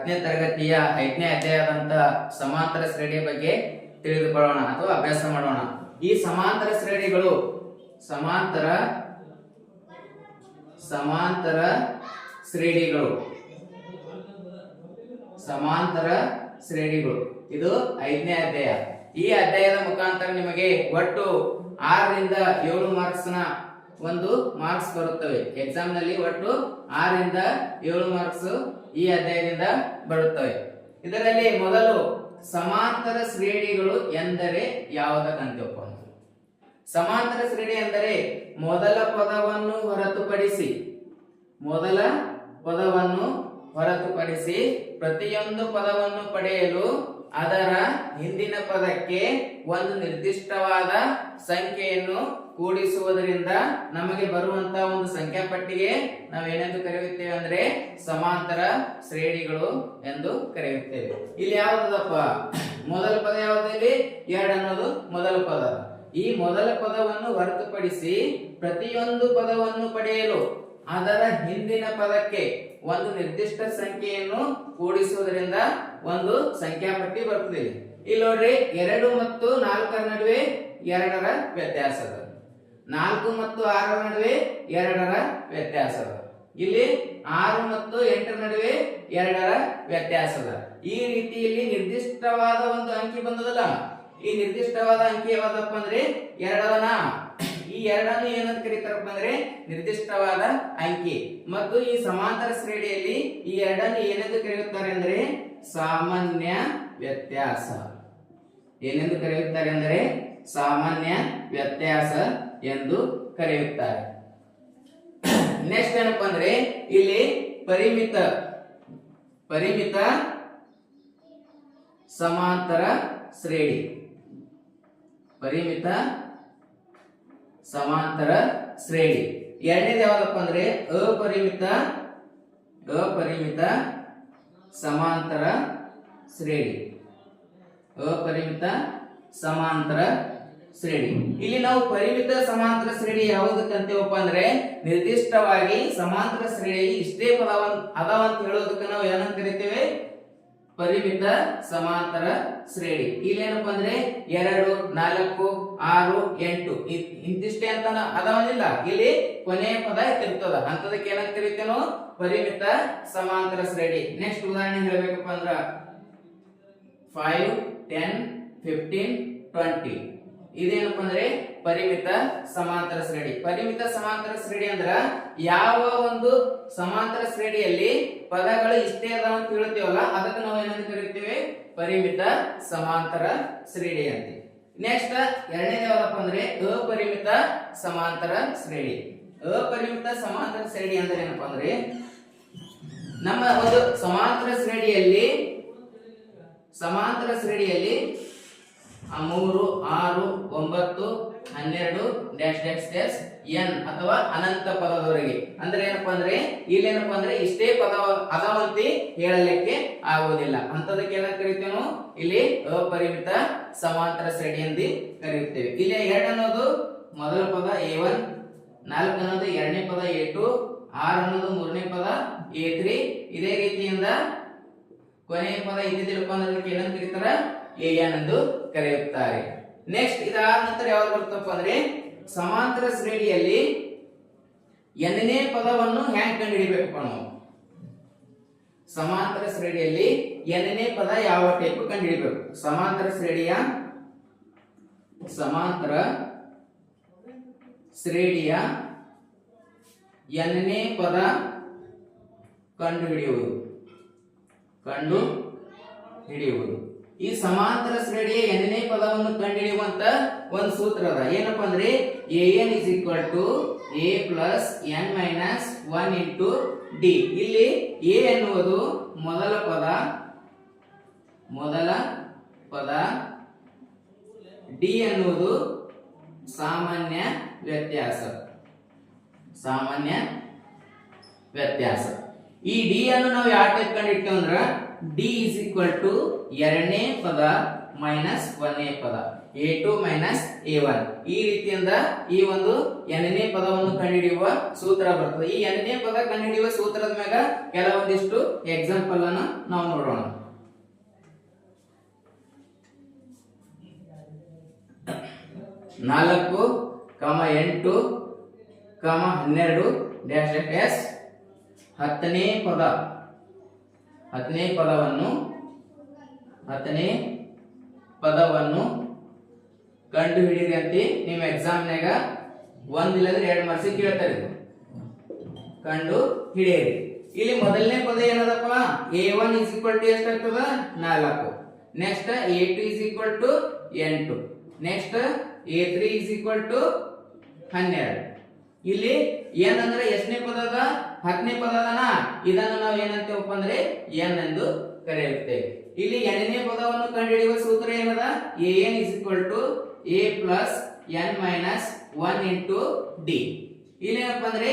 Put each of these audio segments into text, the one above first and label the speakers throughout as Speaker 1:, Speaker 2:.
Speaker 1: ಹತ್ತನೇ ತರಗತಿಯ ಐದನೇ ಅಧ್ಯಾಯದಂತ ಸಮಾಂತರ ಶ್ರೇಣಿಯ ಬಗ್ಗೆ ತಿಳಿದುಕೊಳ್ಳೋಣ ಅಥವಾ ಅಭ್ಯಾಸ ಮಾಡೋಣ. ಈ ಸಮಾಂತರ ಶ್ರೇಣಿಗಳು ಸಮಾಂತರ ಸಮಾಂತರ ಶ್ರೇಣಿಗಳು. ಸಮಾಂತರ ಶ್ರೇಣಿಗಳು. ಇದು ಐದನೇ ಅಧ್ಯಾಯ. ಈ ಅಧ್ಯಾಯದ ಮುಖಾಂತರ ನಿಮಗೆ ಒಟ್ಟು ಆರರಿಂದ ಏಳು ಮಾರ್ಕ್ಸ್ನ ಒಂದು ಮಾರ್ಕ್ಸ್ ಬರುತ್ತವೆ. ಎಕ್ಸಾಮ್ನಲ್ಲಿ ಒಟ್ಟು ಆರಿಂದ ಏಳು ಮಾರ್ಕ್ಸ್ ಈ ಅಧ್ಯಾಯದಿಂದ ಬರುತ್ತವೆ. ಇದರಲ್ಲಿ ಮೊದಲು ಸಮಾಂತರ ಶ್ರೇಣಿಗಳು ಎಂದರೆ ಯಾವುದಕ್ಕಂತಪ್ಪ ಸಮಾಂತರ ಶ್ರೇಣಿ ಎಂದರೆ ಮೊದಲ ಪದವನ್ನು ಹೊರತುಪಡಿಸಿ, ಮೊದಲ ಪದವನ್ನು ಹೊರತುಪಡಿಸಿ ಪ್ರತಿಯೊಂದು ಪದವನ್ನು ಪಡೆಯಲು ಅದರ ಹಿಂದಿನ ಪದಕ್ಕೆ ಒಂದು ನಿರ್ದಿಷ್ಟವಾದ ಸಂಖ್ಯೆಯನ್ನು ಕೂಡಿಸುವುದರಿಂದ ನಮಗೆ ಬರುವಂತಹ ಒಂದು ಸಂಖ್ಯಾ ಪಟ್ಟಿಗೆ ನಾವೇನೆಂದು ಕರೆಯುತ್ತೇವೆ ಅಂದ್ರೆ ಸಮಾಂತರ ಶ್ರೇಣಿಗಳು ಎಂದು ಕರೆಯುತ್ತೇವೆ. ಇಲ್ಲಿ ಯಾವ್ದಪ್ಪ ಮೊದಲ ಪದ ಯಾವುದಲ್ಲಿ? ಎರಡು ಅನ್ನೋದು ಮೊದಲ ಪದ. ಈ ಮೊದಲ ಪದವನ್ನು ಹೊರತುಪಡಿಸಿ ಪ್ರತಿಯೊಂದು ಪದವನ್ನು ಪಡೆಯಲು ಅದರ ಹಿಂದಿನ ಪದಕ್ಕೆ ಒಂದು ನಿರ್ದಿಷ್ಟ ಸಂಖ್ಯೆಯನ್ನು ಕೂಡಿಸುವುದರಿಂದ ಒಂದು ಸಂಖ್ಯಾ ಪಟ್ಟಿ ಬರ್ತದೆ ಇಲ್ಲಿ. ನೋಡ್ರಿ, ಎರಡು ಮತ್ತು ನಾಲ್ಕರ ನಡುವೆ ಎರಡರ ವ್ಯತ್ಯಾಸ ನಾಲ್ಕು ಮತ್ತು ಆರರ ನಡುವೆ ಎರಡರ ವ್ಯತ್ಯಾಸ ಇಲ್ಲಿ ಆರು ಮತ್ತು ಎಂಟರ ನಡುವೆ ಎರಡರ ವ್ಯತ್ಯಾಸ ಅದ ಈ ರೀತಿಯಲ್ಲಿ ನಿರ್ದಿಷ್ಟವಾದ ಒಂದು ಅಂಕಿ ಬಂದದಲ್ಲ? ಈ ನಿರ್ದಿಷ್ಟವಾದ ಅಂಕಿ ಯಾವ್ದಪ್ಪ ಅಂದ್ರೆ ಎರಡನ ಈ ಎರಡನ್ನು ಏನಂತ ಕರೀತಾರಪ್ಪ ಅಂದ್ರೆ ನಿರ್ದಿಷ್ಟವಾದ ಅಂಕಿ. ಮತ್ತು ಈ ಸಮಾಂತರ ಶ್ರೇಣಿಯಲ್ಲಿ ಈ ಎರಡನ್ನು ಏನೆಂದು ಕರೆಯುತ್ತಾರೆ ಅಂದ್ರೆ ಸಾಮಾನ್ಯ ವ್ಯತ್ಯಾಸ. ಏನೆಂದು ಕರೆಯುತ್ತಾರೆ ಅಂದರೆ ಸಾಮಾನ್ಯ ವ್ಯತ್ಯಾಸ ಎಂದು ಕರೆಯುತ್ತಾರೆ. ನೆಕ್ಸ್ಟ್ ಏನಪ್ಪ ಅಂದ್ರೆ ಇಲ್ಲಿ ಪರಿಮಿತ ಪರಿಮಿತ ಸಮಾಂತರ ಶ್ರೇಣಿ. ಪರಿಮಿತ ಸಮಾಂತರ ಶ್ರೇಣಿ. ಎರಡನೇದು ಯಾವ್ದಪ್ಪ ಅಂದ್ರೆ ಅಪರಿಮಿತ ಅಪರಿಮಿತ ಸಮಾಂತರ ಶ್ರೇಣಿ. ಅಪರಿಮಿತ ಸಮಾಂತರ ಶ್ರೇಣಿ. ಇಲ್ಲಿ ನಾವು ಪರಿಮಿತ ಸಮಾಂತರ ಶ್ರೇಣಿ ಯಾವುದಕ್ಕೆ ಅಂತೀವಪ್ಪ ಅಂದ್ರೆ ನಿರ್ದಿಷ್ಟವಾಗಿ ಸಮಾಂತರ ಶ್ರೇಣಿ ಇಷ್ಟೇ ಪದವ ಅದಾವ ಅಂತ ಹೇಳೋದಕ್ಕೆ ನಾವು ಏನಂತ ಕರಿತೇವೆ? ಪರಿಮಿತ ಸಮಾಂತರ ಶ್ರೇಣಿ. ಇಲ್ಲಿ ಏನಪ್ಪ ಅಂದ್ರೆ ಎರಡು, ನಾಲ್ಕು, ಆರು, ಎಂಟು. ಇಂತಿಷ್ಟೇ ಅಂತ ಅದಾವನಿಲ್ಲ. ಇಲ್ಲಿ ಕೊನೆಯ ಪದ ಇರ್ತದ. ಅಂತದಕ್ಕೆ ಏನಂತ ಕರಿತೇವೆ ನಾವು? ಪರಿಮಿತ ಸಮಾಂತರ ಶ್ರೇಣಿ. ನೆಕ್ಸ್ಟ್ ಉದಾಹರಣೆ ಹೇಳ್ಬೇಕಪ್ಪ ಅಂದ್ರ ಫೈವ್ ಟೆನ್ ಫಿಫ್ಟೀನ್ ಟ್ವೆಂಟಿ ಇದೇನಪ್ಪ ಅಂದ್ರೆ ಪರಿಮಿತ ಸಮಾಂತರ ಶ್ರೇಣಿ. ಪರಿಮಿತ ಸಮಾಂತರ ಶ್ರೇಣಿ ಅಂದ್ರ ಯಾವ ಒಂದು ಸಮಾಂತರ ಶ್ರೇಣಿಯಲ್ಲಿ ಪದಗಳು ಇಷ್ಟೇ ಅದಾವ ಅಂತ ಹೇಳ್ತೀವಲ್ಲ ಅದಕ್ಕೆ ನಾವು ಏನಂತ ಕರಿತೀವಿ? ಪರಿಮಿತ ಸಮಾಂತರ ಶ್ರೇಣಿ ಅಂತ ನೆಕ್ಸ್ಟ್ ಎರಡನೇದು ಅಂದ್ರೆ ಅಪರಿಮಿತ ಸಮಾಂತರ ಶ್ರೇಣಿ. ಅಪರಿಮಿತ ಸಮಾಂತರ ಶ್ರೇಣಿ ಅಂದ್ರೆ ಏನಪ್ಪಾ ಅಂದ್ರೆ ನಮ್ಮ ಒಂದು ಸಮಾಂತರ ಶ್ರೇಣಿಯಲ್ಲಿ ಸಮಾಂತರ ಶ್ರೇಣಿಯಲ್ಲಿ ಮೂರು ಆರು, ಒಂಬತ್ತು, ಹನ್ನೆರಡು ಡ್ಯಾಶ್ ಡ್ಯಾಶ್ ಡ್ಯಾಶ್ ಎನ್ ಅಥವಾ ಅನಂತ ಪದದವರೆಗೆ. ಅಂದ್ರೆ ಏನಪ್ಪಾ ಅಂದ್ರೆ, ಇಲ್ಲೇನಪ್ಪಾ ಅಂದ್ರೆ ಇಷ್ಟೇ ಪದ ಅದಾವಂತಿ ಹೇಳಲಿಕ್ಕೆ ಆಗುವುದಿಲ್ಲ. ಅಂತದಕ್ಕೆ ಏನಂತ ಕರಿತೇವೆ ಇಲ್ಲಿ ಅಪರಿಮಿತ ಸಮಾಂತರ ಶ್ರೇಣಿ ಎಂದು ಕರೆಯುತ್ತೇವೆ. ಇಲ್ಲಿ ಎರಡು ಅನ್ನೋದು ಮೊದಲ ಪದ ಎ ಒನ್, ನಾಲ್ಕು ಅನ್ನೋದು ಎರಡನೇ ಪದ ಎ ಟು, ಆರು ಅನ್ನೋದು ಮೂರನೇ ಪದ ಎ ತ್ರೀ ಇದೇ ರೀತಿಯಿಂದ ಕೊನೆಯ ಪದ ಇದ್ದಿದ್ದಿಲ್ಲಪ್ಪ ಅಂದ್ರೆ ಏನಂತ ಕರೀತಾರ? ಎ ಎನ್ ಎಂದು ಕರೆಯುತ್ತಾರೆ. ನೆಕ್ಸ್ಟ್ ಇದಾದ ನಂತರ ಯಾವ್ದು ಬರ್ತಪ್ಪ ಅಂದ್ರೆ ಸಮಾಂತರ ಶ್ರೇಣಿಯಲ್ಲಿ ಎನ್ನೇ ಪದವನ್ನು ಹ್ಯಾಂಗ್ ಕಂಡು ಹಿಡಿಬೇಕಪ್ಪ ನಾವು? ಸಮಾಂತರ ಶ್ರೇಣಿಯಲ್ಲಿ ಎನ್ನೇ ಪದ ಯಾವ ಟೈಪ್ ಕಂಡು ಹಿಡಿಬೇಕು ಸಮಾಂತರ ಶ್ರೇಣಿಯ ಸಮಾಂತರ ಶ್ರೇಣಿಯ ಎನ್ನೇ ಪದ ಕಂಡು ಹಿಡಿಯುವುದು ಕಂಡು ಹಿಡಿಯುವುದು ಈ ಸಮಾಂತರ ಶ್ರೇಣಿಯ ಎರಡನೇ ಪದವನ್ನು ಕಂಡುಹಿಡಿಯುವಂತ ಒಂದು ಸೂತ್ರ ಅದ. ಏನಪ್ಪಾ ಅಂದ್ರೆ A N is equal to A plus N minus one into D ಇಲ್ಲಿ ಎ ಎನ್ನುವುದು ಮೊದಲ ಪದ ಮೊದಲ ಪದ ಡಿ ಎನ್ನುವುದು ಸಾಮಾನ್ಯ ವ್ಯತ್ಯಾಸ ಸಾಮಾನ್ಯ ವ್ಯತ್ಯಾಸ. ಈ ಡಿ ಅನ್ನು ನಾವು ಯಾಕೆ ಟೈಪ್ ಅಂದ್ರೆ ಡಿ ಇಸ್ ಈಕ್ವಲ್ ಟು ಎರಡನೇ ಪದ ಮೈನಸ್ ಒಂದನೇ ಪದ. A two minus A one ಈ ರೀತಿಯಿಂದ ಈ ಒಂದು ಎರಡನೇ ಪದವನ್ನು ಕಂಡುಹಿಡಿಯುವ ಸೂತ್ರ ಬರ್ತದೆ. ಈ ಎರಡನೇ ಪದ ಕಂಡುಹಿಡಿಯುವ ಸೂತ್ರದ ಮ್ಯಾಗ ಕೆಲವೊಂದಿಷ್ಟು ಎಕ್ಸಾಂಪಲ್ ಅನ್ನು ನಾವು ನೋಡೋಣ. ನಾಲ್ಕು ಕಮ ಎಂಟು ಕಮ ಹನ್ನೆರಡು ಡ್ಯಾಶ್ ಎಸ್ ಹತ್ತನೇ ಪದ. ಹತ್ತನೇ ಪದವನ್ನು ಹತ್ತನೇ ಪದವನ್ನು ಕಂಡು ಹಿಡಿಯಿರಿ ಅಂತ ನಿಮ್ಮ ಎಕ್ಸಾಮ್ನಾಗ ಒಂದ್ ಇಲ್ಲದ್ರೆ ಎರಡು ಮಾರ್ಕ್ಸ್ ಕೇಳ್ತಾರೆ. ಕಂಡು ಹಿಡಿಯಿರಿ. ಇಲ್ಲಿ ಮೊದಲನೇ ಪದ ಏನದಪ್ಪ? A one is equal to ಎಷ್ಟಾಗ್ತದ ನಾಲ್ಕು. Next A two is equal to ಎಂಟು. Next A three is equal to ಹನ್ನೆರಡು. ಇಲ್ಲಿ ಏನಂದ್ರೆ ಎಷ್ಟನೇ ಪದ ಅದ? ಹತ್ತನೇ ಪದ ಅದನ ಇದನ್ನು ನಾವು ಏನಂತೇವಪ್ಪ ಅಂದ್ರೆ ಎನ್ ಎಂದು ಕರೆಯುತ್ತೇವೆ. ಇಲ್ಲಿ ಎರಡನೇ ಪದವನ್ನು ಕಂಡುಹಿಡಿಯುವ ಸೂತ್ರ ಏನದ? A N is equal to A plus N minus one into D ಇಲ್ಲಿ ಏನಪ್ಪ ಅಂದ್ರೆ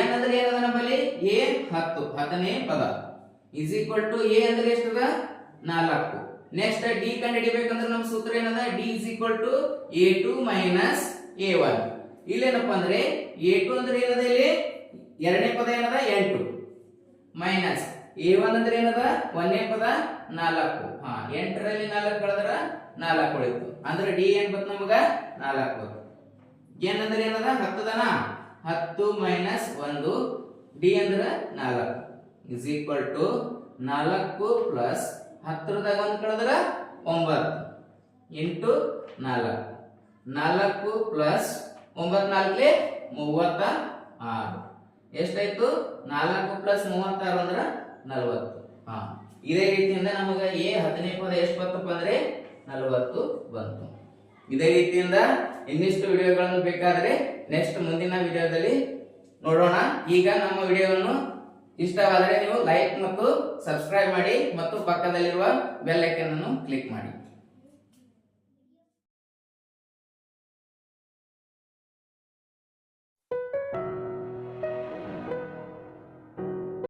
Speaker 1: ಎನ್ ಅಂದ್ರೆ ಏನದ ನಮ್ಮಲ್ಲಿ? ಎ ಹತ್ತು, ಹತ್ತನೇ ಪದ. ಇಸ್ ಈಕ್ವಲ್ ಟು ಎ ಅಂದ್ರೆ ಎಷ್ಟದ? ನಾಲ್ಕು. ನೆಕ್ಸ್ಟ್ ಡಿ ಕಂಡುಹಿಡಿಬೇಕಂದ್ರೆ ನಮ್ಮ ಸೂತ್ರ ಏನದ? D is equal to A two minus A one ಇಲ್ಲೇನಪ್ಪ ಅಂದ್ರೆ ಎ ಟು ಅಂದ್ರೆ ಏನದ ಇಲ್ಲಿ? ಎರಡನೇ ಪದ ಏನದ? ಎಂಟು. ಮೈನಸ್. ಎ ಒನ್ ಅಂದ್ರೆ ಏನದ? ಒಂದನೇ ಪದ ನಾಲ್ಕು. ಹಾ, ಎಂಟರಲ್ಲಿ ನಾಲ್ಕು ಕಳೆದ್ರ ನಾಲ್ಕು ಉಳಿತು. ಅಂದ್ರೆ ಡಿ ಏನ್ ಬಂತು ನಮಗ? ನಾಲ್ಕು. ಏನಂದ್ರೆ ಏನದ? ಹತ್ತದನ ಹತ್ತು ಮೈನಸ್ ಒಂದು. ಡಿ ಅಂದ್ರೆ ನಾಲ್ಕು. ಇಸ್ ಈಕ್ವಲ್ ಟು ನಾಲ್ಕು ಪ್ಲಸ್ ಹತ್ತರದಾಗ ಒಂದು ಕಳೆದ್ರ ಒಂಬತ್ತು. ಇಂಟು ನಾಲ್ಕು. ನಾಲ್ಕು ಪ್ಲಸ್ ಒಂಬತ್ತು ನಾಲ್ಕಲೆ ಮೂವತ್ತ ಆರು. ಎಷ್ಟಾಯ್ತು? ನಾಲ್ಕು ಪ್ಲಸ್ ಮೂವತ್ತಾರು ಅಂದ್ರ ನಲವತ್ತು. ಹಾ, ಇದೇ ರೀತಿಯಿಂದ ನಮಗ ಎ ಹದಿನೈದು ಪದ ಎಷ್ಟು ಬರ್ತಪ್ಪ ಅಂದ್ರೆ ನಲವತ್ತು ಬಂತು. ಇದೇ ರೀತಿಯಿಂದ ಇನ್ನಿಷ್ಟು ವಿಡಿಯೋಗಳನ್ನು ಬೇಕಾದ್ರೆ ನೆಕ್ಸ್ಟ್ ಮುಂದಿನ ವಿಡಿಯೋದಲ್ಲಿ ನೋಡೋಣ. ಈಗ ನಮ್ಮ ವಿಡಿಯೋವನ್ನು ಇಷ್ಟವಾದರೆ ನೀವು ಲೈಕ್ ಮತ್ತು ಸಬ್ಸ್ಕ್ರೈಬ್ ಮಾಡಿ ಮತ್ತು ಪಕ್ಕದಲ್ಲಿರುವ ಬೆಲ್ ಅನ್ನು ಕ್ಲಿಕ್ ಮಾಡಿ.